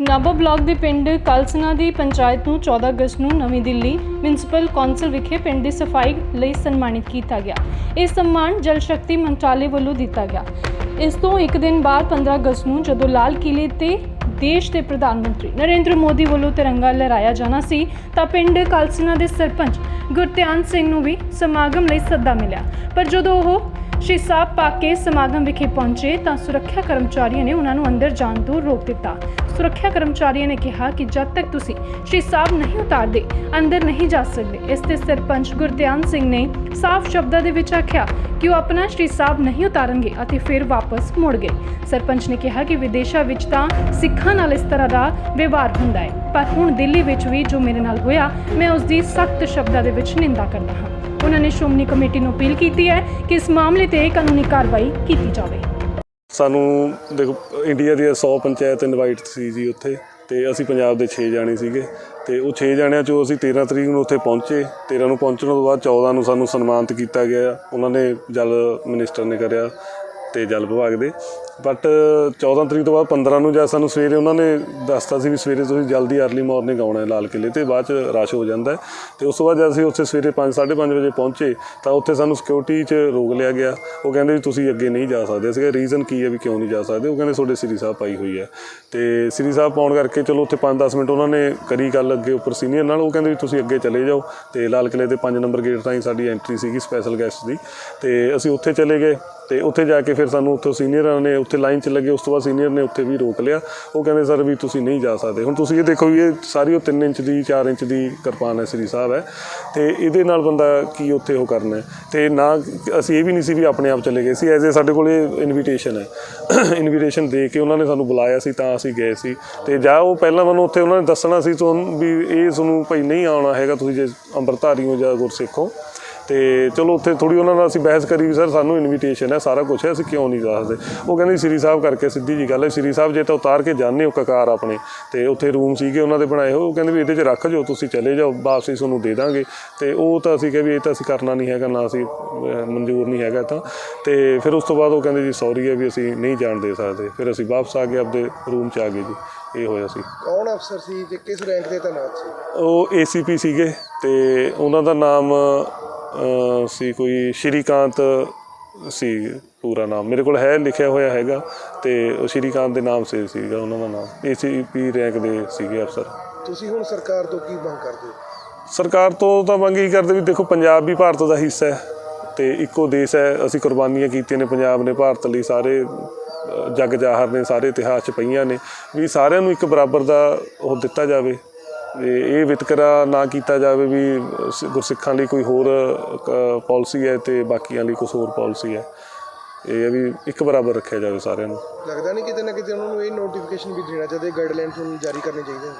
Nabha block ਦੇ ਪਿੰਡ ਕਲਸਨਾ ਦੀ ਪੰਚਾਇਤ ਨੂੰ 14 ਅਗਸਤ ਨੂੰ ਨਵੀਂ ਦਿੱਲੀ ਮਿਊਨਿਸਪਲ ਕੌਂਸਲ ਵਿਖੇ ਪਿੰਡ ਦੀ ਸਫ਼ਾਈ ਲਈ ਸਨਮਾਨਿਤ ਕੀਤਾ ਗਿਆ। ਇਹ ਸਨਮਾਨ ਜਲ ਸ਼ਕਤੀ ਮੰਤਰਾਲੇ ਵੱਲੋਂ ਦਿੱਤਾ ਗਿਆ। ਇਸ ਤੋਂ ਇੱਕ ਦਿਨ ਬਾਅਦ 15 ਅਗਸਤ ਨੂੰ ਜਦੋਂ ਲਾਲ ਕਿਲੇ ਤੇ ਦੇਸ਼ ਦੇ ਪ੍ਰਧਾਨ ਮੰਤਰੀ ਨਰਿੰਦਰ ਮੋਦੀ ਵੱਲੋਂ ਤਿਰੰਗਾ ਲਹਿਰਾਇਆ ਜਾਣਾ ਸੀ, ਤਾਂ ਪਿੰਡ ਕਲਸਨਾ ਦੇ ਸਰਪੰਚ ਗੁਰਤਿਆਨ ਸਿੰਘ ਨੂੰ ਵੀ ਸਮਾਗਮ ਲਈ ਸੱਦਾ ਮਿਲਿਆ। ਪਰ ਜਦੋਂ ਉਹ ਸ਼੍ਰੀ ਸਾਹਿਬ ਪਾ ਕੇ ਸਮਾਗਮ ਵਿਖੇ ਪਹੁੰਚੇ ਤਾਂ ਸੁਰੱਖਿਆ ਕਰਮਚਾਰੀਆਂ ਨੇ ਉਹਨਾਂ ਨੂੰ ਅੰਦਰ ਜਾਣ ਤੋਂ ਰੋਕ ਦਿੱਤਾ। ਸੁਰੱਖਿਆ ਕਰਮਚਾਰੀਆਂ ਨੇ ਕਿਹਾ ਕਿ ਜਦ ਤੱਕ ਤੁਸੀਂ ਸ਼੍ਰੀ ਸਾਹਿਬ ਨਹੀਂ ਉਤਾਰਦੇ, ਅੰਦਰ ਨਹੀਂ ਜਾ ਸਕਦੇ। ਇਸ ਤੇ ਸਰਪੰਚ ਗੁਰਧਿਆਨ ਸਿੰਘ ਨੇ ਸਾਫ਼ ਸ਼ਬਦਾਂ ਦੇ ਵਿੱਚ ਆਖਿਆ ਕਿ ਉਹ ਆਪਣਾ ਸ਼੍ਰੀ ਸਾਹਿਬ ਨਹੀਂ ਉਤਾਰਨਗੇ ਅਤੇ ਫਿਰ ਵਾਪਸ ਮੁੜ ਗਏ। ਸਰਪੰਚ ਨੇ ਕਿਹਾ ਕਿ ਵਿਦੇਸ਼ਾਂ ਵਿੱਚ ਤਾਂ ਸਿੱਖਾਂ ਨਾਲ ਇਸ ਤਰ੍ਹਾਂ ਦਾ ਵਿਵਹਾਰ ਹੁੰਦਾ ਹੈ। ਪਰ ਹੁਣ ਦਿੱਲੀ ਵਿੱਚ ਵੀ ਜੋ ਮੇਰੇ ਨਾਲ ਹੋਇਆ, ਮੈਂ ਉਸ ਦੀ ਸਖਤ ਸ਼ਬਦਾਂ ਦੇ ਵਿੱਚ ਨਿੰਦਾ ਕਰਦਾ ਹਾਂ। ਉਹਨਾਂ ਨੇ ਸ਼੍ਰੋਮਣੀ ਕਮੇਟੀ ਨੂੰ ਅਪੀਲ ਕੀਤੀ ਹੈ ਕਿ ਇਸ ਮਾਮਲੇ ਤੇ ਕਾਨੂੰਨੀ ਕਾਰਵਾਈ ਕੀਤੀ ਜਾਵੇ। ਸਾਨੂੰ ਦੇਖੋ, ਇੰਡੀਆ ਦੀ 100 ਪੰਚਾਇਤ ਇਨਵਾਈਟ ਸੀ ਜੀ ਉੱਥੇ ਤੇ ਅਸੀਂ ਪੰਜਾਬ ਦੇ 6 ਜਾਣੇ ਸੀਗੇ ਤੇ ਉਹ 6 ਜਾਣਿਆਂ ਚੋਂ ਅਸੀਂ 13 ਤਰੀਕ ਨੂੰ ਉੱਥੇ ਪਹੁੰਚੇ। 13 ਨੂੰ ਪਹੁੰਚਣ ਤੋਂ ਬਾਅਦ 14 ਨੂੰ ਸਾਨੂੰ ਸਨਮਾਨਿਤ ਕੀਤਾ ਗਿਆ। ਉਹਨਾਂ ਨੇ ਜਲ ਮਿਨਿਸਟਰ ਨੇ ਕਰਿਆ। ਤੇ ਜਲ ਵਿਭਾਗ ਦੇ। ਬਟ 14 ਤਰੀਕ ਤੋਂ ਬਾਅਦ 15 ਨੂੰ ਜਾਂ ਸਾਨੂੰ ਸਵੇਰੇ ਉਹਨਾਂ ਨੇ ਦੱਸਤਾ ਸੀ ਵੀ ਸਵੇਰੇ ਤੁਸੀਂ ਜਲਦੀ ਅਰਲੀ ਮਾਰਨਿੰਗ ਆਉਣਾ ਹੈ ਲਾਲ ਕਿਲੇ ਤੇ, ਬਾਅਦ ਚ ਰਸ਼ ਹੋ ਜਾਂਦਾ ਹੈ। ਤੇ ਉਸ ਤੋਂ ਬਾਅਦ ਜਦ ਅਸੀਂ ਉੱਥੇ ਸਵੇਰੇ 5 5:30 ਵਜੇ ਪਹੁੰਚੇ, ਤਾਂ ਉੱਥੇ ਸਾਨੂੰ ਸਿਕਿਉਰਿਟੀ 'ਚ ਰੋਕ ਲਿਆ ਗਿਆ। ਉਹ ਕਹਿੰਦੇ ਵੀ ਤੁਸੀਂ ਅੱਗੇ ਨਹੀਂ ਜਾ ਸਕਦੇ। ਸੀਗਾ ਰੀਜ਼ਨ ਕੀ ਹੈ ਵੀ ਕਿਉਂ ਨਹੀਂ ਜਾ ਸਕਦੇ? ਉਹ ਕਹਿੰਦੇ, ਤੁਹਾਡੇ ਸ੍ਰੀ ਸਾਹਿਬ ਪਾਈ ਹੋਈ ਹੈ। ਤੇ ਸ੍ਰੀ ਸਾਹਿਬ ਪਾਉਣ ਕਰਕੇ ਚਲੋ ਉੱਥੇ 5-10 ਮਿੰਟ ਉਹਨਾਂ ਨੇ ਕਰੀ ਗੱਲ ਅੱਗੇ ਉੱਪਰ ਸੀਨੀਅਰ ਨਾਲ। ਉਹ ਕਹਿੰਦੇ ਵੀ ਤੁਸੀਂ ਅੱਗੇ ਚਲੇ ਜਾਓ। ਤੇ ਲਾਲ ਕਿਲੇ ਦੇ 5 ਨੰਬਰ ਗੇਟ ਤਾਈਂ ਸਾਡੀ ਐਂਟਰੀ ਸੀਗੀ ਸਪੈਸ਼ਲ ਗੈਸਟ ਦੀ। ਤੇ ਅਸੀਂ ਉੱਥੇ ਚਲੇ ਗਏ। ਤੇ ਉੱਥੇ ਜਾ ਕੇ ਫਿਰ ਸਾਨੂੰ ਉੱਥੋਂ ਸੀਨੀਅਰਾਂ ਨੇ ਉੱਥੇ ਲਾਈਨ 'ਚ ਲੱਗੇ, ਉਸ ਤੋਂ ਬਾਅਦ ਸੀਨੀਅਰ ਨੇ ਉੱਥੇ ਵੀ ਰੋਕ ਲਿਆ। ਉਹ ਕਹਿੰਦੇ, ਸਰ, ਵੀ ਤੁਸੀਂ ਨਹੀਂ ਜਾ ਸਕਦੇ। ਹੁਣ ਤੁਸੀਂ ਇਹ ਦੇਖੋ ਵੀ ਇਹ ਸਾਰੀ ਉਹ 3 ਇੰਚ ਦੀ 4 ਇੰਚ ਦੀ ਕਿਰਪਾਨ ਹੈ ਸ੍ਰੀ ਸਾਹਿਬ ਹੈ। ਤੇ ਇਹਦੇ ਨਾਲ ਬੰਦਾ ਕੀ ਉੱਥੇ ਉਹ ਕਰਨਾ ਹੈ? ਤੇ ਨਾ ਅਸੀਂ ਇਹ ਵੀ ਨਹੀਂ ਸੀ ਵੀ ਆਪਣੇ ਆਪ ਚਲੇ ਗਏ ਸੀ। ਐਜ਼ ਏ ਸਾਡੇ ਕੋਲ ਇਹ ਇਨਵੀਟੇਸ਼ਨ ਹੈ। ਇਨਵੀਟੇਸ਼ਨ ਦੇ ਕੇ ਉਹਨਾਂ ਨੇ ਸਾਨੂੰ ਬੁਲਾਇਆ ਸੀ, ਤਾਂ ਅਸੀਂ ਗਏ ਸੀ। ਤੇ ਜਾ ਉਹ ਪਹਿਲਾਂ ਮੈਨੂੰ ਉੱਥੇ ਉਹਨਾਂ ਨੇ ਦੱਸਣਾ ਸੀ, ਤੁਹਾਨੂੰ ਵੀ ਇਹ ਤੁਹਾਨੂੰ ਭਾਈ ਨਹੀਂ ਆਉਣਾ ਹੈਗਾ, ਤੁਸੀਂ ਜੇ ਅੰਮ੍ਰਿਤਧਾਰੀ ਹੋ ਜਾਂ ਗੁਰਸਿੱਖ ਹੋ। ਤੇ ਚਲੋ ਉੱਥੇ ਥੋੜੀ ਉਹਨਾਂ ਨਾਲ ਅਸੀਂ ਬਹਿਸ ਕਰੀ ਵੀ ਸਰ ਸਾਨੂੰ ਇਨਵੀਟੇਸ਼ਨ ਹੈ ਸਾਰਾ ਕੁਝ ਹੈ ਅਸੀਂ ਕਿਉਂ ਨਹੀਂ ਜਾ ਸਕਦੇ ਉਹ ਕਹਿੰਦੇ ਸ੍ਰੀ ਸਾਹਿਬ ਕਰਕੇ ਸਿੱਧੀ ਜੀ ਗੱਲ ਹੈ ਸ੍ਰੀ ਸਾਹਿਬ ਜੇ ਤਾਂ ਉਤਾਰ ਕੇ ਜਾਂਦੇ ਹੋ ਕਕਾਰ ਆਪਣੇ ਤੇ ਉੱਥੇ ਰੂਮ ਸੀਗੇ ਉਹਨਾਂ ਦੇ ਬਣਾਏ ਹੋਏ ਉਹ ਕਹਿੰਦੇ ਵੀ ਇਹਦੇ 'ਚ ਰੱਖ ਜਾਓ ਤੁਸੀਂ ਚਲੇ ਜਾਓ ਵਾਪਸੀ ਤੁਹਾਨੂੰ ਦੇ ਦਾਂਗੇ। ਤੇ ਉਹ ਤਾਂ ਅਸੀਂ ਕਿਹਾ ਵੀ ਇਹ ਤਾਂ ਅਸੀਂ ਕਰਨਾ ਨਹੀਂ ਹੈਗਾ ਨਾ ਅਸੀਂ ਮਨਜ਼ੂਰ ਨਹੀਂ ਹੈਗਾ ਤਾਂ। ਤੇ ਫਿਰ ਉਸ ਤੋਂ ਬਾਅਦ ਉਹ ਕਹਿੰਦੇ ਜੀ ਸੌਰੀ ਹੈ ਵੀ ਅਸੀਂ ਨਹੀਂ ਜਾਣ ਦੇ ਸਕਦੇ। ਫਿਰ ਅਸੀਂ ਵਾਪਸ ਆ ਕੇ ਆਪਦੇ ਰੂਮ 'ਚ ਆ ਗਏ ਜੀ ਇਹ ਹੋਇਆ ਸੀ। ਕੌਣ ਅਫਸਰ ਸੀ ਤੇ ਕਿਸ ਰੈਂਕ ਦੇ ਤੈਨਾਤ ਸੀ? ਉਹ ਏਸੀਪੀ ਸੀਗੇ ਤੇ ਉਹਨਾਂ ਦਾ ਨਾਮ ਸੀ ਕੋਈ ਸ਼੍ਰੀਕਾਂਤ ਸੀ ਪੂਰਾ ਨਾਮ। ਮੇਰੇ ਕੋਲ ਹੈ ਲਿਖਿਆ ਹੋਇਆ ਹੈਗਾ ਤੇ ਉਹ ਸ਼੍ਰੀਕਾਂਤ ਦੇ ਨਾਮ ਸੇ ਸੀਗਾ ਉਹਨਾਂ ਦਾ ਨਾਮ। ਏਸੀਪੀ ਰੈਂਕ ਦੇ ਸੀਗੇ ਅਫਸਰ। ਤੁਸੀਂ ਹੁਣ ਸਰਕਾਰ ਤੋਂ ਕੀ ਮੰਗ ਕਰਦੇ ਹੋ? ਸਰਕਾਰ ਤੋਂ ਤਾਂ ਮੰਗ ਹੀ ਕਰਦੇ ਵੀ ਦੇਖੋ ਪੰਜਾਬ ਵੀ ਭਾਰਤ ਦਾ ਹਿੱਸਾ ਹੈ ਤੇ ਇੱਕੋ ਦੇਸ਼ ਹੈ। ਅਸੀਂ ਕੁਰਬਾਨੀਆਂ ਕੀਤੀਆਂ ਨੇ ਪੰਜਾਬ ਨੇ ਭਾਰਤ ਲਈ ਸਾਰੇ ਜੱਗ ਜਾਹਰ ਨੇ ਸਾਰੇ ਇਤਿਹਾਸ 'ਚ ਪਈਆਂ ਨੇ। ਵੀ ਸਾਰਿਆਂ ਨੂੰ ਇੱਕ ਬਰਾਬਰ ਦਾ ਉਹ ਦਿੱਤਾ ਜਾਵੇ। ਤੇ ਇਹ ਵਿਤਕਰਾ ਨਾ ਕੀਤਾ ਜਾਵੇ ਵੀ ਸ- ਗੁਰਸਿੱਖਾਂ ਲਈ ਕੋਈ ਹੋਰ ਪਾਲਿਸੀ ਹੈ ਤੇ ਬਾਕੀਆਂ ਲਈ ਕੁਝ ਹੋਰ ਪਾਲਿਸੀ ਹੈ। ਇਹ ਹੈ ਵੀ ਇੱਕ ਬਰਾਬਰ ਰੱਖਿਆ ਜਾਵੇ ਸਾਰਿਆਂ ਨੂੰ। ਲੱਗਦਾ ਨਹੀਂ ਕਿਤੇ ਨਾ ਕਿਤੇ ਉਹਨਾਂ ਨੂੰ ਇਹ ਨੋਟੀਫਿਕੇਸ਼ਨ ਵੀ ਦੇਣਾ ਚਾਹੀਦਾ ਗਾਈਡਲਾਈਨਸ ਨੂੰ ਜਾਰੀ ਕਰਨੇ ਚਾਹੀਦੇ ਹਨ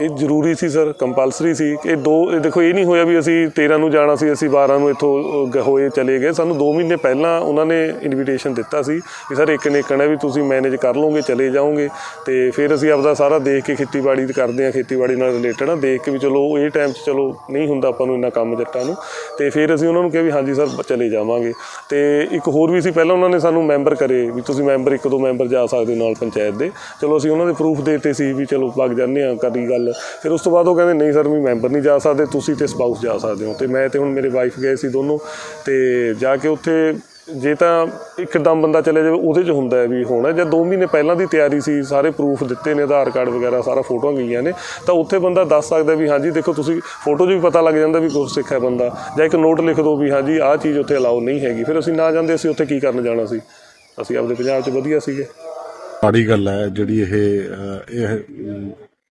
ਇਹ ਜ਼ਰੂਰੀ ਸੀ ਸਰ, ਕੰਪਲਸਰੀ ਸੀ ਇਹ ਦੋ, ਇਹ ਦੇਖੋ, ਇਹ ਨਹੀਂ ਹੋਇਆ ਵੀ ਅਸੀਂ 13 ਨੂੰ ਜਾਣਾ ਸੀ, ਅਸੀਂ 12 ਨੂੰ ਇੱਥੋਂ ਹੋਏ ਚਲੇ ਗਏ। ਸਾਨੂੰ 2 ਮਹੀਨੇ ਪਹਿਲਾਂ ਉਹਨਾਂ ਨੇ ਇਨਵੀਟੇਸ਼ਨ ਦਿੱਤਾ ਸੀ ਕਿ ਸਰ, ਇੱਕ ਨੇ ਕਹਿਣਾ ਵੀ ਤੁਸੀਂ ਮੈਨੇਜ ਕਰ ਲਓਗੇ, ਚਲੇ ਜਾਓਗੇ। ਤੇ ਫਿਰ ਅਸੀਂ ਆਪਦਾ ਸਾਰਾ ਦੇਖ ਕੇ ਖੇਤੀਬਾੜੀ ਕਰਦੇ ਆ ਖੇਤੀਬਾੜੀ ਨਾਲ ਰਿਲੇਟਡ ਆ ਦੇਖ ਕੇ ਵੀ ਚਲੋ, ਇਹ ਟਾਈਮ 'ਚ ਚਲੋ, ਨਹੀਂ ਹੁੰਦਾ ਆਪਾਂ ਨੂੰ ਇੰਨਾ ਕੰਮ ਜੱਟਾਂ ਨੂੰ। ਤੇ ਫਿਰ ਅਸੀਂ ਉਹਨਾਂ ਨੂੰ ਕਿਹਾ ਵੀ ਹਾਂਜੀ ਸਰ ਚਲੇ ਜਾਵਾਂਗੇ। ਤੇ ਇੱਕ ਹੋਰ ਵੀ ਸੀ, ਪਹਿਲਾਂ ਉਹਨਾਂ ਨੇ ਸਾਨੂੰ ਮੈਂਬਰ ਕਰੇ ਵੀ ਤੁਸੀਂ ਮੈਂਬਰ ਇੱਕ ਦੋ ਮੈਂਬਰ ਜਾ ਸਕਦੇ ਹੋ ਨਾਲ ਪੰਚਾਇਤ ਦੇ। ਚਲੋ, ਅਸੀਂ ਉਹਨਾਂ ਦੇ ਪ੍ਰੂਫ ਦੇਤੇ ਸੀ ਵੀ ਚਲੋ, ਵਗ ਜਾਂਦੇ ਆ ਕਰੀ ਗੱਲ ਫਿਰ ਉਸ ਤੋਂ ਬਾਅਦ ਉਹ ਕਹਿੰਦੇ, ਨਹੀਂ ਸਰ ਵੀ ਮੈਂਬਰ ਨਹੀਂ ਜਾ ਸਕਦੇ, ਤੁਸੀਂ ਤੇ ਸਪਾਊਸ ਜਾ ਸਕਦੇ ਹੋ। ਤੇ ਮੈਂ ਤੇ ਹੁਣ ਮੇਰੇ ਵਾਈਫ ਗਏ ਸੀ ਦੋਨੋਂ, ਤੇ ਜਾ ਕੇ ਉੱਥੇ ਜੇ ਤਾਂ ਇੱਕਦਮ ਬੰਦਾ ਚਲੇ ਜਾਵੇ, ਉਹਦੇ 'ਚ ਹੁੰਦਾ ਹੈ ਵੀ ਹੋਣਾ। ਜਾਂ 2 ਮਹੀਨੇ ਪਹਿਲਾਂ ਦੀ ਤਿਆਰੀ ਸੀ, ਸਾਰੇ ਪ੍ਰੂਫ ਦਿੱਤੇ ਨੇ, ਆਧਾਰ ਕਾਰਡ ਵਗੈਰਾ, ਸਾਰਾ ਫੋਟੋਆਂ ਗਈਆਂ ਨੇ, ਤਾਂ ਉੱਥੇ ਬੰਦਾ ਦੱਸ ਸਕਦਾ ਵੀ ਹਾਂਜੀ, ਦੇਖੋ ਤੁਸੀਂ ਫੋਟੋ 'ਚ ਵੀ ਪਤਾ ਲੱਗ ਜਾਂਦਾ ਵੀ ਗੁਰਸਿੱਖ ਹੈ ਬੰਦਾ। ਜਾਂ ਇੱਕ ਨੋਟ ਲਿਖ ਦਿਓ ਵੀ ਹਾਂਜੀ, ਆਹ ਚੀਜ਼ ਉੱਥੇ ਅਲਾਉ ਨਹੀਂ ਹੈਗੀ। ਫਿਰ ਅਸੀਂ ਨਾ ਜਾਂਦੇ, ਅਸੀਂ ਉੱਥੇ ਕੀ ਕਰਨ ਜਾਣਾ ਸੀ? ਅਸੀਂ ਆਪਦੇ ਪੰਜਾਬ 'ਚ ਵਧੀਆ ਸੀਗੇ। ਮਾੜੀ ਗੱਲ ਹੈ ਜਿਹੜੀ ਇਹ ਇਹ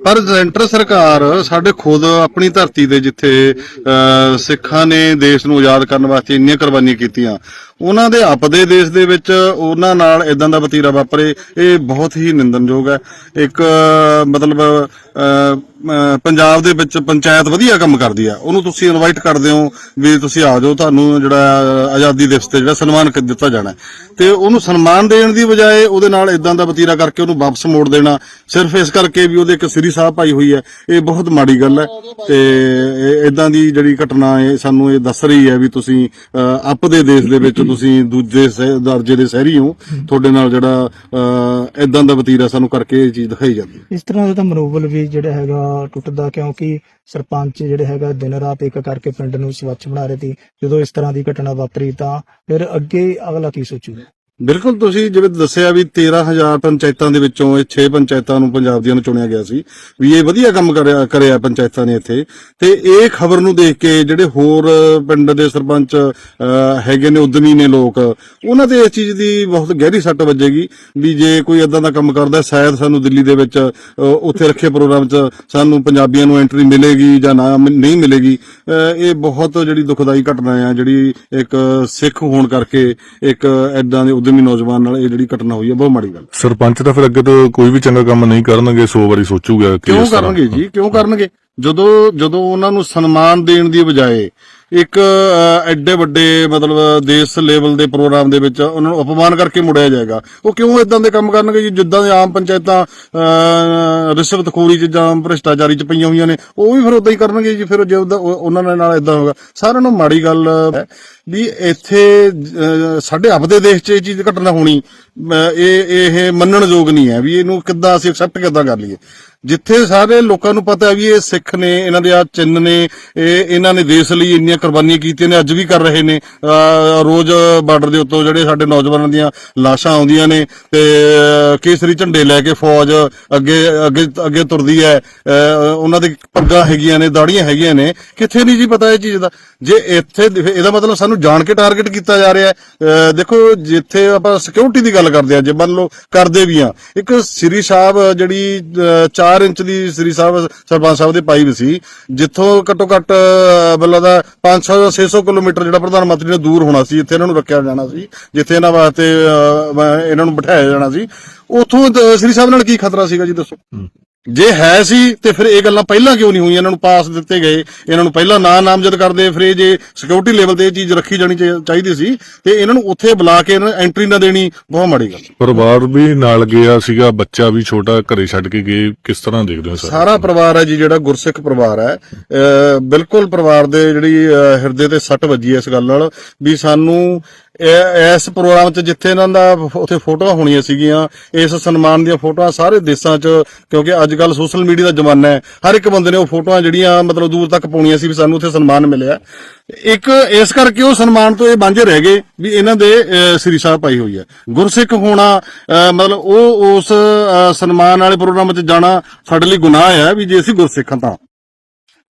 ਪਰ ਸੈਂਟਰ ਸਰਕਾਰ ਸਾਡੇ ਖੁਦ ਆਪਣੀ ਧਰਤੀ ਦੇ ਜਿੱਥੇ ਅਹ, ਸਿੱਖਾਂ ਨੇ ਦੇਸ਼ ਨੂੰ ਆਜ਼ਾਦ ਕਰਨ ਵਾਸਤੇ ਇੰਨੀਆਂ ਕੁਰਬਾਨੀਆਂ ਕੀਤੀਆਂ ਉਹਨਾਂ ਦੇ ਆਪਦੇ ਦੇਸ਼ ਦੇ ਵਿੱਚ ਉਹਨਾਂ ਨਾਲ ਇਦਾਂ ਦਾ ਵਤੀਰਾ ਵਾਪਰੇ, ਇਹ ਬਹੁਤ ਹੀ ਨਿੰਦਨਯੋਗ ਹੈ। ਇੱਕ ਮਤਲਬ ਪੰਜਾਬ ਦੇ ਵਿੱਚ ਪੰਚਾਇਤ ਵਧੀਆ ਕੰਮ ਕਰਦੀ ਆ ਉਹਨੂੰ ਤੁਸੀਂ ਇਨਵਾਈਟ ਕਰਦੇ ਹੋ ਵੀ ਤੁਸੀਂ ਆ ਜਾਓ, ਤੁਹਾਨੂੰ ਜਿਹੜਾ ਆਜ਼ਾਦੀ ਦਿਵਸ ਤੇ ਜਿਹੜਾ ਸਨਮਾਨ ਦਿੱਤਾ ਜਾਣਾ ਹੈ। ਤੇ ਉਹਨੂੰ ਸਨਮਾਨ ਦੇਣ ਦੀ ਬਜਾਏ ਉਹਦੇ ਨਾਲ ਇਦਾਂ ਦਾ ਵਤੀਰਾ ਕਰਕੇ ਉਹਨੂੰ ਵਾਪਸ ਮੋੜ ਦੇਣਾ, ਸਿਰਫ ਇਸ ਕਰਕੇ ਵੀ ਉਹਦੇ ਇੱਕ ਸ੍ਰੀ ਸਾਹਿਬ ਪਾਈ ਹੋਈ ਹੈ। ਇਹ ਬਹੁਤ ਮਾੜੀ ਗੱਲ ਹੈ। ਤੇ ਇਦਾਂ ਦੀ ਜਿਹੜੀ ਘਟਨਾ ਇਹ ਸਾਨੂੰ ਇਹ ਦੱਸ ਰਹੀ ਹੈ ਵੀ ਤੁਸੀਂ ਆਪਦੇ ਦੇਸ਼ ਦੇ ਵਿੱਚ ਤੁਸੀਂ ਦੂਜੇ ਸਹਿ- ਦਰਜੇ ਦੇ ਸ਼ਹਿਰੀ ਹੋ, ਤੁਹਾਡੇ ਨਾਲ ਜਿਹੜਾ ਇਦਾਂ ਦਾ ਵਤੀਰਾ ਸਾਨੂੰ ਕਰਕੇ ਇਹ ਚੀਜ਼ ਦਿਖਾਈ ਜਾਂਦੀ ਹੈ। ਇਸ ਤਰ੍ਹਾਂ ਦਾ ਤਾਂ ਮਨੋਬਲ ਵੀ ਜਿਹੜਾ ਹੈਗਾ ਟੁੱਟਦਾ, ਕਿਉਂਕਿ ਸਰਪੰਚ ਜਿਹੜੇ ਹੈਗਾ ਦਿਨ ਰਾਤ ਇੱਕ ਕਰਕੇ ਪਿੰਡ ਨੂੰ ਸਵੱਛ ਬਣਾ ਰਹੇ ਸੀ। ਜਦੋਂ ਇਸ ਤਰ੍ਹਾਂ ਦੀ ਘਟਨਾ ਵਾਪਰੀ ਤਾਂ ਫਿਰ ਅੱਗੇ ਅਗਲਾ ਕੀ ਸੋਚੂਗਾ? ਬਿਲਕੁਲ ਤੁਸੀਂ ਜਿਵੇਂ ਦੱਸਿਆ ਵੀ 13000 ਪੰਚਾਇਤਾਂ ਦੇ ਵਿੱਚੋਂ ਇਹ 6 ਪੰਚਾਇਤਾਂ ਨੂੰ ਪੰਜਾਬ ਦੀਆਂ ਨੂੰ ਚੁਣਿਆ ਗਿਆ ਸੀ, ਵੀ ਇਹ ਵਧੀਆ ਕੰਮ ਕਰਿਆ ਕਰਿਆ ਪੰਚਾਇਤਾਂ ਨੇ ਇੱਥੇ। ਤੇ ਇਹ ਖਬਰ ਨੂੰ ਦੇਖ ਕੇ ਜਿਹੜੇ ਹੋਰ ਪਿੰਡ ਦੇ ਸਰਪੰਚ ਹੈਗੇ ਨੇ, ਉਦਮੀ ਨੇ ਲੋਕ, ਉਹਨਾਂ ਤੇ ਇਸ ਚੀਜ਼ ਦੀ ਬਹੁਤ ਗਹਿਰੀ ਸੱਟ ਵੱਜੇਗੀ, ਵੀ ਜੇ ਕੋਈ ਇਦਾਂ ਦਾ ਕੰਮ ਕਰਦਾ, ਸ਼ਾਇਦ ਸਾਨੂੰ ਦਿੱਲੀ ਦੇ ਵਿੱਚ ਉੱਥੇ ਰੱਖੇ ਪ੍ਰੋਗਰਾਮ 'ਚ ਸਾਨੂੰ ਪੰਜਾਬੀਆਂ ਨੂੰ ਐਂਟਰੀ ਮਿਲੇਗੀ ਜਾਂ ਨਾ ਨਹੀਂ ਮਿਲੇਗੀ। ਇਹ ਬਹੁਤ ਜਿਹੜੀ ਦੁਖਦਾਈ ਘਟਨਾ ਆ, ਜਿਹੜੀ ਇੱਕ ਸਿੱਖ ਹੋਣ ਕਰਕੇ ਇੱਕ ਐਦਾਂ ਦੇ ਉਦਮੀ ਨੌਜਵਾਨ ਨਾਲ ਇਹ ਜਿਹੜੀ ਘਟਨਾ ਹੋਈ ਹੈ ਬਹੁਤ ਮਾੜੀ ਗੱਲ ਸਰਪੰਚ ਤਾਂ ਫਿਰ ਅੱਗੇ ਤੋਂ ਕੋਈ ਵੀ ਚੰਗਾ ਕੰਮ ਨਹੀਂ ਕਰਨਗੇ 100 ਵਾਰੀ ਸੋਚੂਗਾ ਕਿ ਕਿਉਂ ਇਸ ਤਰ੍ਹਾਂ- ਕਰਨਗੇ ਜੀ? ਕਿਉਂ ਕਰਨਗੇ? ਜਦੋਂ ਜਦੋਂ ਉਹਨਾਂ ਨੂੰ ਸਨਮਾਨ ਦੇਣ ਦੀ ਬਜਾਏ ਇੱਕ ਅਹ, ਐਡੇ ਵੱਡੇ ਮਤਲਬ ਦੇਸ਼ ਲੈਵਲ ਦੇ ਪ੍ਰੋਗਰਾਮ ਦੇ ਵਿੱਚ ਉਹਨਾਂ ਨੂੰ ਅਪਮਾਨ ਕਰਕੇ ਮੁੜਿਆ ਜਾਏਗਾ ਉਹ ਕਿਉਂ ਇਦਾਂ ਦੇ ਕੰਮ ਕਰਨਗੇ ਜੀ? ਜਿੱਦਾਂ ਦੇ ਆਮ ਪੰਚਾਇਤਾਂ ਅਹ, ਰਿਸ਼ਵਤਖੋਰੀ ਚ ਜਾਂ ਭ੍ਰਿਸ਼ਟਾਚਾਰੀ ਚ ਪਈਆਂ ਹੋਈਆਂ ਨੇ ਉਹ ਵੀ ਫਿਰ ਉਦਾਂ ਹੀ ਕਰਨਗੇ ਜੀ ਫਿਰ ਜੇ ਉਹ- ਉਹਨਾਂ ਦੇ ਨਾਲ ਇਦਾਂ ਹੋਗਾ। ਸਾਰਿਆਂ ਨੂੰ ਮਾੜੀ ਗੱਲ ਹੈ। ਵੀ ਇੱਥੇ ਸਾਡੇ ਆਪਦੇ ਦੇਸ਼ 'ਚ ਇਹ ਚੀਜ਼ ਘਟਨਾ ਹੋਣੀ ਇਹ ਇਹ ਮੰਨਣਯੋਗ ਨਹੀਂ ਹੈ ਵੀ ਇਹਨੂੰ ਕਿੱਦਾਂ ਅਸੀਂ ਐਕਸੈਪਟ ਕਿੱਦਾਂ ਕਰ ਲਈਏ। ਜਿੱਥੇ ਸਾਰੇ ਲੋਕਾਂ ਨੂੰ ਪਤਾ ਵੀ ਇਹ ਸਿੱਖ ਨੇ, ਇਹਨਾਂ ਦੇ ਆ ਚਿੰਨ ਨੇ, ਇਹ, ਇਹਨਾਂ ਨੇ ਦੇਸ਼ ਲਈ ਇੰਨੀਆਂ ਕੁਰਬਾਨੀਆਂ ਕੀਤੀਆਂ ਨੇ, ਅੱਜ ਵੀ ਕਰ ਰਹੇ ਨੇ। ਰੋਜ਼ ਬਾਰਡਰ ਦੇ ਉੱਤੋਂ ਜਿਹੜੇ ਸਾਡੇ ਨੌਜਵਾਨਾਂ ਦੀਆਂ ਲਾਸ਼ਾਂ ਆਉਂਦੀਆਂ ਨੇ ਤੇ ਕੇਸਰੀ ਝੰਡੇ ਲੈ ਕੇ ਫੌਜ ਅੱਗੇ ਅੱਗੇ ਅੱਗੇ ਤੁਰਦੀ ਹੈ। ਉਹਨਾਂ ਦੇ ਪੱਗਾਂ ਹੈਗੀਆਂ ਨੇ ਦਾੜੀਆਂ ਹੈਗੀਆਂ ਨੇ। ਕਿੱਥੇ ਨਹੀਂ ਜੀ ਪਤਾ ਇਹ ਚੀਜ਼ ਦਾ। ਜੇ ਇੱਥੇ ਇਹਦਾ ਮਤਲਬ ਸਾਨੂੰ ਜਾਣ ਕੇ ਟਾਰਗੇਟ ਕੀਤਾ ਜਾ ਰਿਹਾ ਹੈ। ਦੇਖੋ ਜਿੱਥੇ ਆਪਾਂ ਸਿਕਿਉਰਿਟੀ ਦੀ ਗੱਲ ਕਰਦੇ ਆ ਜੇ ਮੰਨ ਲਓ ਕਰਦੇ ਵੀ ਆ ਇੱਕ ਸ੍ਰੀ ਸਾਹਿਬ ਜਿਹੜੀ 4 ਇੰਚ ਦੀ ਸ੍ਰੀ ਸਾਹਿਬ ਸਰਪੰਚ ਸਾਹਿਬ ਦੇ ਪਾਈਪ ਸੀ ਜਿੱਥੋਂ ਘੱਟੋ ਘੱਟ ਅਹ, ਦਾ ਲੱਗਦਾ 500 ਜਾਂ 600 ਕਿਲੋਮੀਟਰ ਜਿਹੜਾ ਪ੍ਰਧਾਨ ਮੰਤਰੀ ਨੇ ਦੂਰ ਹੋਣਾ ਸੀ ਜਿੱਥੇ ਇਹਨਾਂ ਨੂੰ ਰੱਖਿਆ ਜਾਣਾ ਸੀ ਜਿੱਥੇ ਇਹਨਾਂ ਵਾਸਤੇ ਇਹਨਾਂ ਨੂੰ ਬਿਠਾਇਆ ਜਾਣਾ ਸੀ। ਉਥੋਂ ਸ੍ਰੀ ਸਾਹਿਬ ਨਾਲ ਕੀ ਖਤਰਾ ਸੀਗਾ ਜੀ ਦੱਸੋ? ਜੇ ਹੈ ਸੀ ਤੇ ਫਿਰ ਇਹ ਗੱਲਾਂ ਪਹਿਲਾਂ ਕਿਉਂ ਨਹੀਂ ਹੋਈਆਂ? ਇਹਨਾਂ ਨੂੰ ਪਾਸ ਦਿੱਤੇ ਗਏ। ਇਹਨਾਂ ਨੂੰ ਪਹਿਲਾਂ ਨਾਂ ਨਾਮਜ਼ਦ ਕਰਦੇ। ਫਿਰ ਇਹ ਜੇ ਸਿਕਿਉਰਿਟੀ ਲੈਵਲ ਤੇ ਇਹ ਚੀਜ਼ ਰੱਖੀ ਜਾਣੀ ਚਾਹੀ- ਚਾਹੀਦੀ ਸੀ ਤੇ ਇਹਨਾਂ ਨੂੰ ਉੱਥੇ ਬੁਲਾ ਕੇ ਇਹਨਾਂ ਐਂਟਰੀ ਨਾ ਦੇਣੀ ਬਹੁਤ ਮਾੜੀ ਗੱਲ। ਪਰਿਵਾਰ ਵੀ ਨਾਲ ਗਿਆ ਸੀਗਾ ਬੱਚਾ ਵੀ ਛੋਟਾ ਘਰੇ ਛੱਡ ਕੇ ਗਏ। ਕਿਸ ਤਰ੍ਹਾਂ ਦੇਖਦੇ ਹੋ ਸਰ? ਸਾਰਾ ਪਰਿਵਾਰ ਹੈ ਜੀ ਜਿਹੜਾ ਗੁਰਸਿੱਖ ਪਰਿਵਾਰ ਹੈ। ਬਿਲਕੁਲ ਪਰਿਵਾਰ ਦੇ ਜਿਹੜੀ ਹਿਰਦੇ ਤੇ ਸੱਟ ਵੱਜੀ ਹੈ ਇਸ ਗੱਲ ਨਾਲ ਵੀ ਸਾਨੂੰ ਇਸ ਪ੍ਰੋਗਰਾਮ 'ਚ ਜਿੱਥੇ ਇਹਨਾਂ ਦਾ ਉੱਥੇ ਫੋਟੋਆਂ ਹੋਣੀਆਂ ਸੀਗੀਆਂ, ਇਸ ਸਨਮਾਨ ਦੀਆਂ ਫੋਟੋਆਂ ਸਾਰੇ ਦੇਸ਼ਾਂ 'ਚ, ਕਿਉਂਕਿ ਅੱਜ ਕੱਲ ਸੋਸ਼ਲ ਮੀਡੀਆ ਦਾ ਜ਼ਮਾਨਾ ਹੈ। ਹਰ ਇੱਕ ਬੰਦੇ ਨੇ ਉਹ ਫੋਟੋਆਂ ਜਿਹੜੀਆਂ ਮਤਲਬ ਦੂਰ ਤੱਕ ਪਾਉਣੀਆਂ ਸੀ ਵੀ ਸਾਨੂੰ ਉੱਥੇ ਸਨਮਾਨ ਮਿਲਿਆ। ਇੱਕ ਇਸ ਕਰਕੇ ਉਹ ਸਨਮਾਨ ਤੋਂ ਇਹ ਵਾਂਝੇ ਰਹਿ ਗਏ ਵੀ ਇਹਨਾਂ ਦੇ ਸ੍ਰੀ ਸਾਹਿਬ ਪਾਈ ਹੋਈ ਹੈ। ਗੁਰਸਿੱਖ ਹੋਣਾ ਮਤਲਬ ਉਹ ਉਸ ਸਨਮਾਨ ਵਾਲੇ ਪ੍ਰੋਗਰਾਮ 'ਚ ਜਾਣਾ ਸਾਡੇ ਲਈ ਗੁਨਾਹ ਹੈ ਵੀ ਜੇ ਅਸੀਂ ਗੁਰਸਿੱਖ ਹਾਂ ਤਾਂ।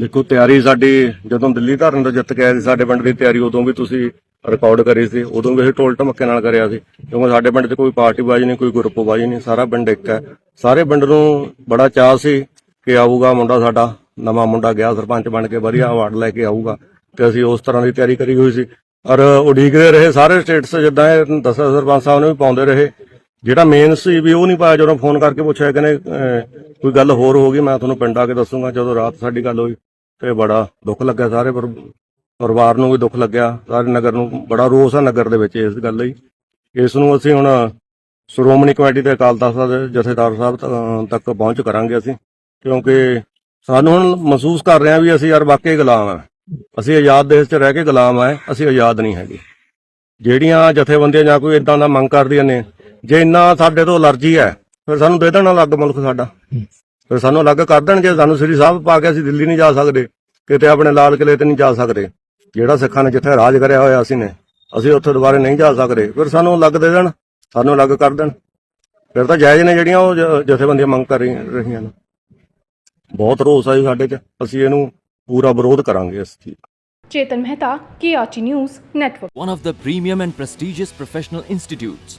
ਦੇਖੋ, ਤਿਆਰੀ ਸਾਡੀ ਜਦੋਂ ਦਿੱਲੀ ਧਰਨ ਤੋਂ ਜਿੱਤ ਕੇ ਆਏ ਸੀ, ਸਾਡੇ ਪਿੰਡ ਦੀ ਤਿਆਰੀ ਉਦੋਂ ਵੀ ਤੁਸੀਂ ਰਿਕਾਰਡ ਕਰੀ ਸੀ, ਉਦੋਂ ਵੀ ਅਸੀਂ ਢੋਲ ਟਮੱਕੇ ਨਾਲ ਕਰਿਆ ਸੀ, ਕਿਉਂਕਿ ਸਾਡੇ ਪਿੰਡ 'ਚ ਕੋਈ ਪਾਰਟੀਬਾਜ਼ੀ ਨਹੀਂ, ਕੋਈ ਗਰੁੱਪਬਾਜ਼ੀ ਨਹੀਂ, ਸਾਰਾ ਪਿੰਡ ਇੱਕ ਹੈ। ਸਾਰੇ ਪਿੰਡ ਨੂੰ ਬੜਾ ਚਾਅ ਸੀ ਕਿ ਆਊਗਾ ਮੁੰਡਾ ਸਾਡਾ, ਨਵਾਂ ਮੁੰਡਾ ਗਿਆ, ਸਰਪੰਚ ਬਣ ਕੇ ਵਧੀਆ ਅਵਾਰਡ ਲੈ ਕੇ ਆਊਗਾ, ਤੇ ਅਸੀਂ ਉਸ ਤਰ੍ਹਾਂ ਦੀ ਤਿਆਰੀ ਕਰੀ ਹੋਈ ਸੀ। ਔਰ ਉਡੀਕਦੇ ਰਹੇ ਸਾਰੇ ਸਟੇਟਸ ਜਿੱਦਾਂ ਇਹ ਦੱਸਿਆ ਸਰਪੰਚ ਸਾਹਿਬ ਨੇ ਵੀ ਪਾਉਂਦੇ ਰਹੇ। ਜਿਹੜਾ ਮੇਨ ਸੀ ਵੀ ਉਹ ਨਹੀਂ ਪਾਇਆ, ਜਦੋਂ ਫੋਨ ਕਰਕੇ ਪੁੱਛਿਆ, ਕਹਿੰਦੇ ਕੋਈ ਗੱਲ ਹੋਰ ਹੋ ਗਈ, ਮੈਂ ਤੁਹਾਨੂੰ ਪਿੰਡ ਆ ਕੇ ਦੱਸੂਗਾ, ਜਦੋਂ ਰਾਤ ਸਾਡੀ ਗੱਲ ਹੋਈ। ਤੇ ਬੜਾ ਦੁੱਖ ਲੱਗਿਆ ਸਾਰੇ ਪਰ- ਪਰਿਵਾਰ ਨੂੰ ਵੀ ਦੁੱਖ ਲੱਗਿਆ। ਸਾਰੇ ਨਗਰ ਨੂੰ ਬੜਾ ਰੋਸ ਆ ਨਗਰ ਦੇ ਵਿੱਚ ਇਸ ਗੱਲ ਲਈ। ਇਸ ਨੂੰ ਅਸੀਂ ਹੁਣ ਸ਼੍ਰੋਮਣੀ ਕਮੇਟੀ ਦੇ ਅਕਾਲ ਤਖਤ ਦੇ ਜਥੇਦਾਰ ਸਾਹਿਬ ਤੱਕ ਪਹੁੰਚ ਕਰਾਂਗੇ ਅਸੀਂ। ਕਿਉਂਕਿ ਸਾਨੂੰ ਹੁਣ ਮਹਿਸੂਸ ਕਰ ਰਹੇ ਹਾਂ ਵੀ ਅਸੀਂ ਯਾਰ ਵਾਕਈ ਗੁਲਾਮ ਆ। ਅਸੀਂ ਆਜ਼ਾਦ ਦੇਸ਼ 'ਚ ਰਹਿ ਕੇ ਗੁਲਾਮ ਆ, ਅਸੀਂ ਆਜ਼ਾਦ ਨਹੀਂ ਹੈਗੇ। ਜਿਹੜੀਆਂ ਜਥੇਬੰਦੀਆਂ ਜਾਂ ਕੋਈ ਇਦਾਂ ਦਾ ਮੰਗ ਕਰਦੀਆਂ ਨੇ, ਜੇ ਇੰਨਾ ਸਾਡੇ ਤੋਂ ਅਲਰਜੀ ਹੈ, ਫਿਰ ਸਾਨੂੰ ਦੇ ਦੇਣਾ ਅਲੱਗ ਮੁਲਕ ਸਾਡਾ। ਫਿਰ ਸਾਨੂੰ ਅਲੱਗ ਕਰ ਦੇਣਗੇ ਸਾਨੂੰ ਸ੍ਰੀ ਸਾਹਿਬ ਪਾ ਕੇ ਅਸੀਂ ਦਿੱਲੀ ਨਹੀਂ ਜਾ ਸਕਦੇ ਕਿਤੇ ਆਪਣੇ ਲਾਲ ਕਿਲੇ ਤੇ ਨਹੀਂ ਜਾ ਸਕਦੇ। ਜਿਹੜਾ ਸਿੱਖਾਂ ਨੇ ਜਿੱਥੇ ਰਾਜ ਕਰਿਆ ਹੋਇਆ ਅਸੀਂ ਨੇ ਅਸੀਂ ਉੱਥੇ ਦੁਬਾਰੇ ਨਹੀਂ ਜਾ ਸਕਦੇ। ਫਿਰ ਸਾਨੂੰ ਅਲੱਗ ਦੇ ਦੇਣ ਸਾਨੂੰ ਅਲੱਗ ਕਰ ਦੇਣ। ਫਿਰ ਤਾਂ ਜਾਇਜ਼ ਨੇ ਜਿਹੜੀਆਂ ਉਹ ਜਥੇਬੰਦੀਆਂ ਮੰਗ ਕਰ ਰਹੀਆਂ ਰਹੀਆਂ ਨੇ। ਬਹੁਤ ਰੋਸ ਆ ਜੀ ਸਾਡੇ 'ਚ ਅਸੀਂ ਇਹਨੂੰ ਪੂਰਾ ਵਿਰੋਧ ਕਰਾਂਗੇ ਇਸ ਚੀਜ਼। Chetan Mehta KRT news network. One of the premium and prestigious professional institutes,